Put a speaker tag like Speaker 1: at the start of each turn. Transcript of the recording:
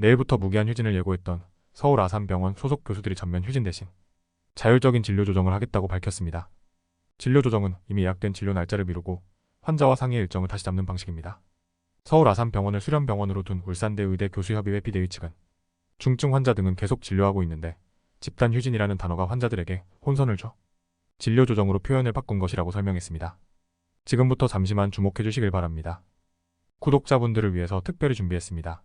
Speaker 1: 내일부터 무기한 휴진을 예고했던 서울 아산병원 소속 교수들이 전면 휴진 대신 자율적인 진료 조정을 하겠다고 밝혔습니다. 진료 조정은 이미 예약된 진료 날짜를 미루고 환자와 상의 일정을 다시 잡는 방식입니다. 서울 아산병원을 수련병원으로 둔 울산대 의대 교수협의회 비대위 측은 중증 환자 등은 계속 진료하고 있는데 집단 휴진이라는 단어가 환자들에게 혼선을 줘 진료 조정으로 표현을 바꾼 것이라고 설명했습니다. 지금부터 잠시만 주목해 주시길 바랍니다. 구독자분들을 위해서 특별히 준비했습니다.